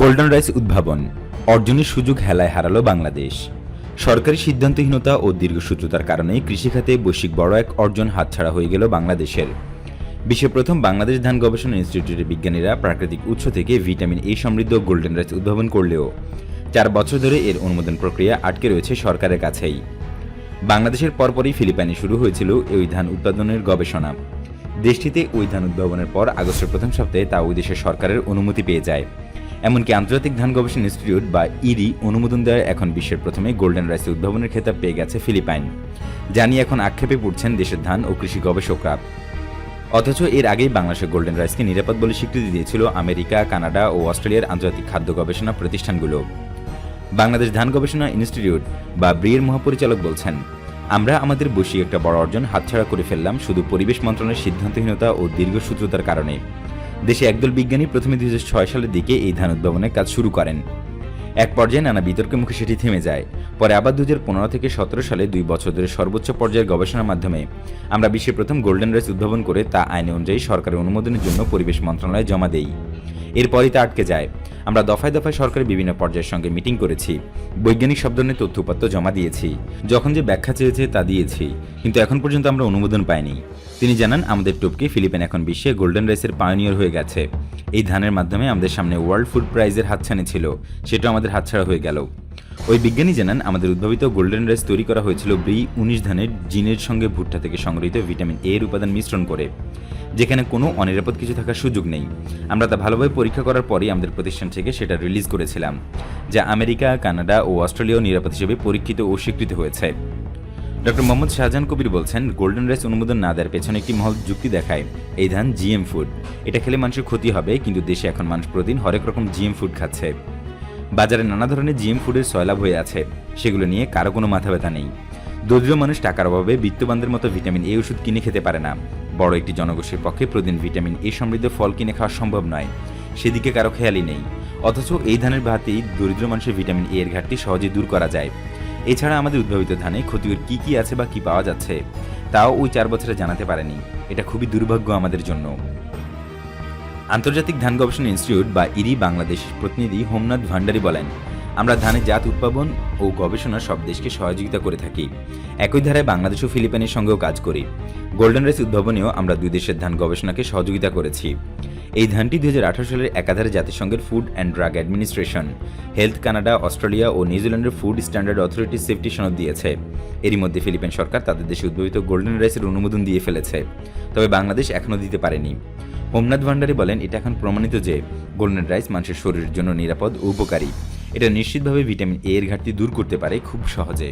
Golden rice উদ্ভাবন, অর্জনের সুযোগ হেলায় হারালো বাংলাদেশ। সরকারি সিদ্ধান্তহীনতা ও দীর্ঘসূত্রতার কারণে কৃষিখাতে বৈশ্বিক বড় এক অর্জন হাতছাড়া হয়ে গেল বাংলাদেশের। বিশ্বের প্রথম বাংলাদেশ ধান গবেষণা ইনস্টিটিউটের বিজ্ঞানীরা প্রাকৃতিক উৎস থেকে ভিটামিন এ সমৃদ্ধ গোল্ডেন রাইস উদ্ভাবন করলেও চার বছর ধরে এর অনুমোদন প্রক্রিয়া আটকে রয়েছে সরকারের কাছেই। বাংলাদেশের পরপরই ফিলিপাইনে শুরু হয়েছিল ওই ধান উৎপাদনের গবেষণা। দেশটিতে ওই ধান উদ্ভাবনের পর আগস্টের প্রথম সপ্তাহে তা ওই দেশের সরকারের অনুমতি পেয়ে যায়। এমনকি আন্তর্জাতিক ধান গবেষণা ইনস্টিটিউট বা ইরি অনুমোদন দেওয়ার এখন বিশ্বের প্রথমে গোল্ডেন রাইস উদ্ভাবনের খেতাব পেয়ে গেছে ফিলিপাইন জানিয়ে এখন আক্ষেপে পড়ছেন দেশের ধান ও কৃষি গবেষকরা। অথচ এর আগেই বাংলাদেশের গোল্ডেন রাইসকে নিরাপদ বলে স্বীকৃতি দিয়েছিল আমেরিকা, কানাডা ও অস্ট্রেলিয়ার আন্তর্জাতিক খাদ্য গবেষণা প্রতিষ্ঠানগুলো। বাংলাদেশ ধান গবেষণা ইনস্টিটিউট বা ব্রিয়ের মহাপরিচালক বলছেন, আমরা আমাদের বসি একটা বড় অর্জন হাতছাড়া করে ফেললাম শুধু পরিবেশ মন্ত্রণালয়ের সিদ্ধান্তহীনতা ও দীর্ঘসূত্রতার কারণে। দেশে একদল বিজ্ঞানী প্রথমে দুই হাজার ছয় সালের দিকে এই ধান উদ্ভাবনের কাজ শুরু করেন। এক পর্যায়ে নানা বিতর্কের মুখে সেটি থেমে যায়। পরে আবার দু হাজার পনেরো থেকে সতেরো সালে দুই বছর ধরে সর্বোচ্চ পর্যায়ের গবেষণার মাধ্যমে আমরা বিশ্বের প্রথম গোল্ডেন রাইস উদ্ভাবন করে তা আইন অনুযায়ী সরকারের অনুমোদনের জন্য পরিবেশ মন্ত্রণালয়ে জমা দেই। এরপরই তা আটকে যায়। আমরা দফায় দফায় সরকারের বিভিন্ন পর্যায়ের সঙ্গে মিটিং করেছি। বৈজ্ঞানিক সব ধরনের তথ্যপত্র জমা দিয়েছি। যখন যে ব্যাখ্যা চেয়েছে তা দিয়েছি। কিন্তু এখন পর্যন্ত আমরা অনুমোদন পাইনি। তিনি জানান, আমাদের টুপকে ফিলিপিন এখন বিশ্বে গোল্ডেন রাইসের পায়োনিয়র হয়ে গেছে। এই ধানের মাধ্যমে আমাদের সামনে ওয়ার্ল্ড ফুড প্রাইজের হাতছানি ছিল। সেটা আমাদের হাতছাড়া হয়ে গেল। ওই বিজ্ঞানী জানান, আমাদের উদ্ভাবিত গোল্ডেন রাইস তৈরি করা হয়েছিল ব্রি উনিশ ধানের জিনের সঙ্গে ভুট্টা থেকে সংগৃহীত ভিটামিন এর উপাদান মিশ্রণ করে, যেখানে কোনো অনিরাপদ কিছু থাকার সুযোগ নেই। আমরা তা ভালোভাবে পরীক্ষা করার পরই আমাদের প্রতিষ্ঠান থেকে সেটা রিলিজ করেছিলাম, যা আমেরিকা, কানাডা ও অস্ট্রেলিয়াও নিরাপদ হিসেবে পরীক্ষিত ও স্বীকৃত হয়েছে। ডক্টর মোহাম্মদ শাহজাহান কবির বলছেন, গোল্ডেন রাইস অনুমোদন না দেওয়ার পেছনে একটি মহল যুক্তি দেখায়, এই ধান জিএম ফুড। এটা খেলে মানুষের ক্ষতি হবে, কিন্তু দেশে এখন মানুষ প্রতিদিন হরেক রকম জিএম ফুড খাচ্ছে। বাজারে নানা ধরনের জিএম ফুডের সয়লাভ হয়ে আছে। সেগুলো নিয়ে কারও কোনো মাথা ব্যথা নেই। দরিদ্র মানুষ টাকার অভাবে বিত্তবানদের মতো ভিটামিন এ ওষুধ কিনে খেতে পারে না। বড় একটি জনগোষ্ঠীর পক্ষে প্রতিদিন ভিটামিন এ সমৃদ্ধ ফল কিনে খাওয়া সম্ভব নয়। সেদিকে কারও খেয়ালই নেই। অথচ এই ধানের ভাতেই দরিদ্র মানুষের ভিটামিন এ এর ঘাটতি সহজে দূর করা যায়। এছাড়া আমাদের উদ্ভাবিত ধানে ক্ষতিকর কি কি আছে বা কি পাওয়া যাচ্ছে, তাও ওই চার বছরে জানাতে পারেনি। এটা খুবই দুর্ভাগ্য আমাদের জন্য। আন্তর্জাতিক ধান গবেষণা ইনস্টিটিউট বা ইরি বাংলাদেশ প্রতিনিধি হোমনাথ ভান্ডারী বলেন আমরা ধানের জাত উৎপাদন ও গবেষণা সব দেশকে সহযোগিতা করে থাকি। একই ধারায় বাংলাদেশ ও ফিলিপাইনের সঙ্গেও কাজ করি। গোল্ডেন রাইস উদ্ভাবনেও আমরা দুই দেশের ধান গবেষণাকে সহযোগিতা করেছি। এই ধানটি দুই হাজার আঠারো সালের একাধারে জাতিসংঘের food and drug administration health Canada Australia ও নিউজিল্যান্ডের ফুড স্ট্যান্ডার্ড অথরিটি সেফটি সনদ দিয়েছে। এরই মধ্যে ফিলিপাইন সরকার তাদের দেশে উদ্ভাবিত গোল্ডেন রাইসের অনুমোদন দিয়ে ফেলেছে। তবে বাংলাদেশ এখনও দিতে পারেনি। হোমনাথ ভান্ডারী বলেন, এটা এখন প্রমাণিত যে গোল্ডেন রাইস মানুষের শরীরের জন্য নিরাপদ ও উপকারী। এটা নিশ্চিতভাবে ভিটামিন এ এর ঘাটতি দূর করতে পারে খুব সহজে।